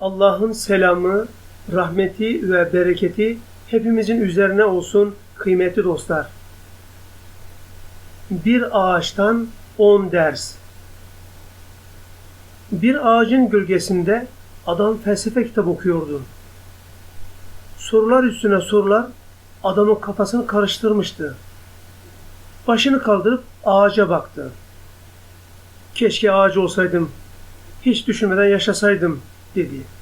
Allah'ın selamı, rahmeti ve bereketi hepimizin üzerine olsun kıymetli dostlar. Bir ağaçtan on ders. Bir ağacın gölgesinde adam felsefe kitabı okuyordu. Sorular üstüne sorular adamın kafasını karıştırmıştı. Başını kaldırıp ağaca baktı. Keşke ağaç olsaydım, hiç düşünmeden yaşasaydım dedi.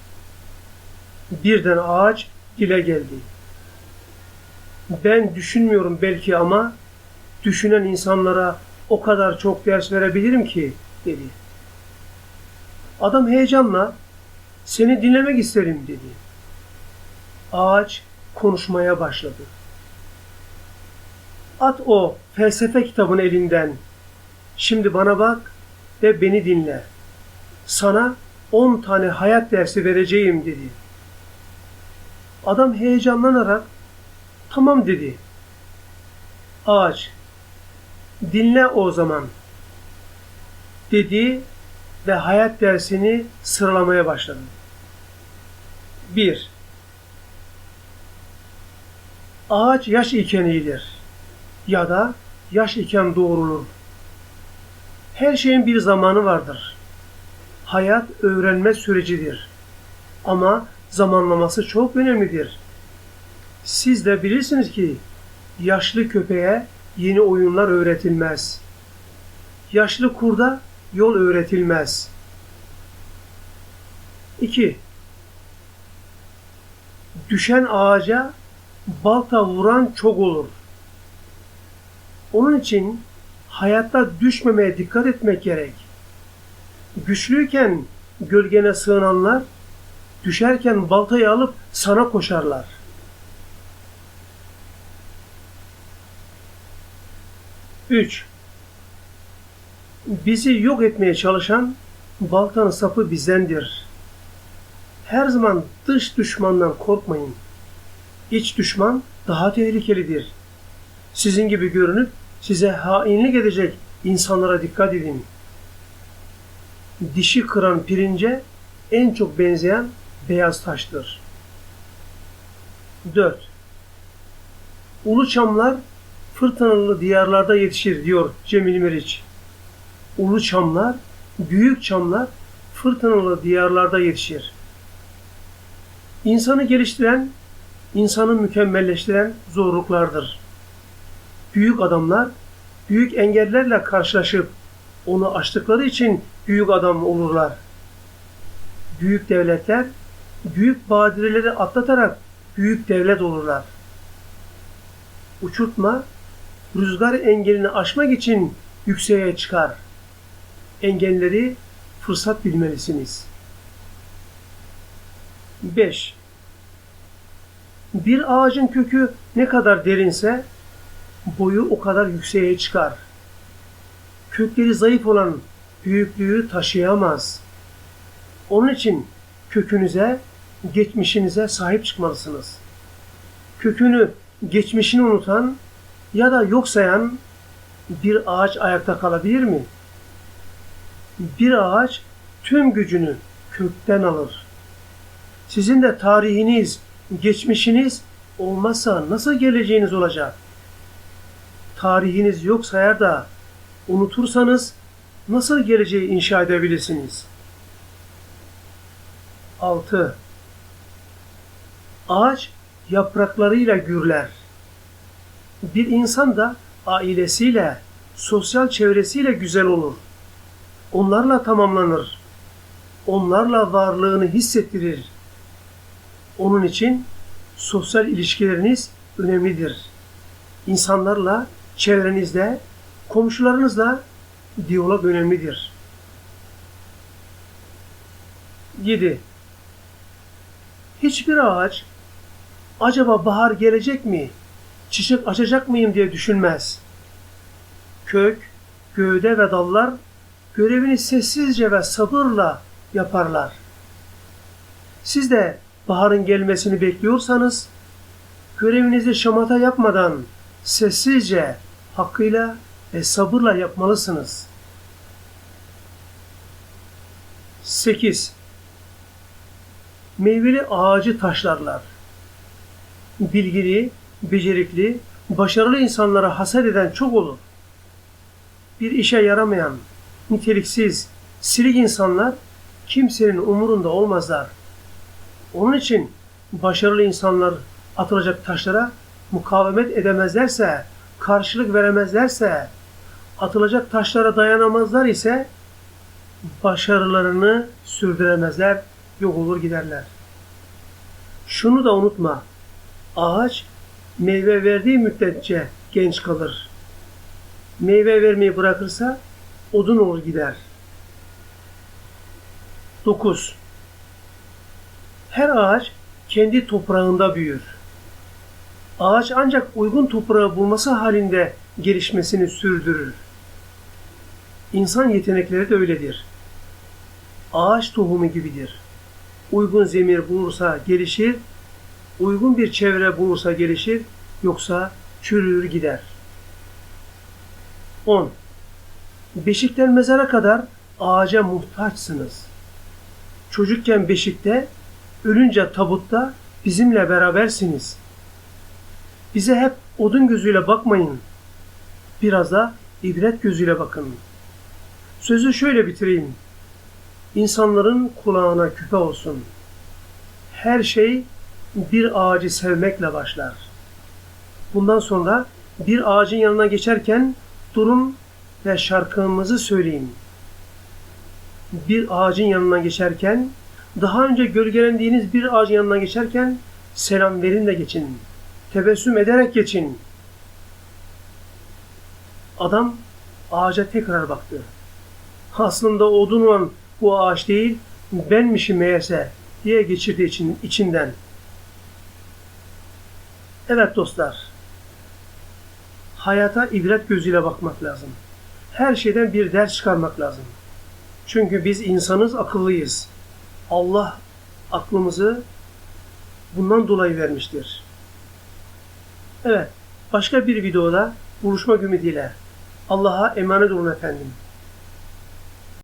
Birden ağaç dile geldi. Ben düşünmüyorum belki ama düşünen insanlara o kadar çok ders verebilirim ki dedi. Adam heyecanla seni dinlemek isterim dedi. Ağaç konuşmaya başladı. At o felsefe kitabını elinden. Şimdi bana bak ve beni dinle. Sana on tane hayat dersi vereceğim dedi. Adam heyecanlanarak tamam dedi. Ağaç dinle o zaman dedi ve hayat dersini sıralamaya başladı. 1. Ağaç yaş iken iyidir ya da yaş iken doğrulur. Her şeyin bir zamanı vardır. Hayat öğrenme sürecidir. Ama zamanlaması çok önemlidir. Siz de bilirsiniz ki yaşlı köpeğe yeni oyunlar öğretilmez. Yaşlı kurda yol öğretilmez. 2. Düşen ağaca balta vuran çok olur. Onun için hayatta düşmemeye dikkat etmek gerek. Güçlüyken gölgene sığınanlar düşerken baltayı alıp sana koşarlar. Üç. Bizi yok etmeye çalışan baltanın sapı bizdendir. Her zaman dış düşmandan korkmayın. İç düşman daha tehlikelidir. Sizin gibi görünüp size hainlik edecek insanlara dikkat edin. Dişi kıran pirince en çok benzeyen beyaz taştır. 4. Ulu çamlar fırtınalı diyarlarda yetişir diyor Cemil Meriç. Ulu çamlar, büyük çamlar fırtınalı diyarlarda yetişir. İnsanı geliştiren, insanı mükemmelleştiren zorluklardır. Büyük adamlar büyük engellerle karşılaşıp onu aştıkları için büyük adam olurlar. Büyük devletler büyük badireleri atlatarak büyük devlet olurlar. Uçurtma rüzgar engelini aşmak için yükseğe çıkar. Engelleri fırsat bilmelisiniz. 5. Bir ağacın kökü ne kadar derinse boyu o kadar yükseğe çıkar. Kökleri zayıf olan büyüklüğü taşıyamaz. Onun için kökünüze, geçmişinize sahip çıkmalısınız. Kökünü, geçmişini unutan ya da yok sayan bir ağaç ayakta kalabilir mi? Bir ağaç tüm gücünü kökten alır. Sizin de tarihiniz, geçmişiniz olmazsa nasıl geleceğiniz olacak? Tarihiniz yok sayar da unutursanız nasıl geleceği inşa edebilirsiniz? 6. Ağaç yapraklarıyla gürler. Bir insan da ailesiyle, sosyal çevresiyle güzel olur. Onlarla tamamlanır. Onlarla varlığını hissettirir. Onun için sosyal ilişkileriniz önemlidir. İnsanlarla, çevrenizde, komşularınızla diyalog önemlidir. 7. Hiçbir ağaç acaba bahar gelecek mi, çiçek açacak mıyım diye düşünmez. Kök, gövde ve dallar görevini sessizce ve sabırla yaparlar. Siz de baharın gelmesini bekliyorsanız görevinizi şamata yapmadan sessizce, hakkıyla ve sabırla yapmalısınız. 8. meyveli ağacı taşlarlar. Bilgili, becerikli, başarılı insanlara haset eden çok olur. Bir işe yaramayan, niteliksiz, silik insanlar kimsenin umurunda olmazlar. Onun için başarılı insanlar atılacak taşlara mukavemet edemezlerse, karşılık veremezlerse, atılacak taşlara dayanamazlar ise başarılarını sürdüremezler, yok olur giderler. Şunu da unutma. Ağaç meyve verdiği müddetçe genç kalır. Meyve vermeyi bırakırsa odun olur gider. 9. Her ağaç kendi toprağında büyür. Ağaç ancak uygun toprağı bulması halinde gelişmesini sürdürür. İnsan yetenekleri de öyledir. Ağaç tohumu gibidir. Uygun zemir bulursa gelişir, uygun bir çevre bulursa gelişir, yoksa çürür gider. 10. Beşikten mezara kadar ağaca muhtaçsınız. Çocukken beşikte, ölünce tabutta bizimle berabersiniz. Bize hep odun gözüyle bakmayın. Biraz da ibret gözüyle bakın. Sözü şöyle bitireyim. İnsanların kulağına küpe olsun. Her şey bir ağacı sevmekle başlar. Bundan sonra bir ağacın yanına geçerken durun ve şarkımızı söyleyin. Bir ağacın yanına geçerken, daha önce gölgelendiğiniz bir ağacın yanına geçerken selam verin de geçin. Tebessüm ederek geçin. Adam ağaca tekrar baktı. Aslında odun olan bu ağaç değil, benmişim meğerse diye geçirdi için, içinden. Evet dostlar, hayata ibret gözüyle bakmak lazım. Her şeyden bir ders çıkarmak lazım. Çünkü biz insanız, akıllıyız. Allah aklımızı bundan dolayı vermiştir. Evet, başka bir videoda buluşmak ümidiyle. Allah'a emanet olun efendim.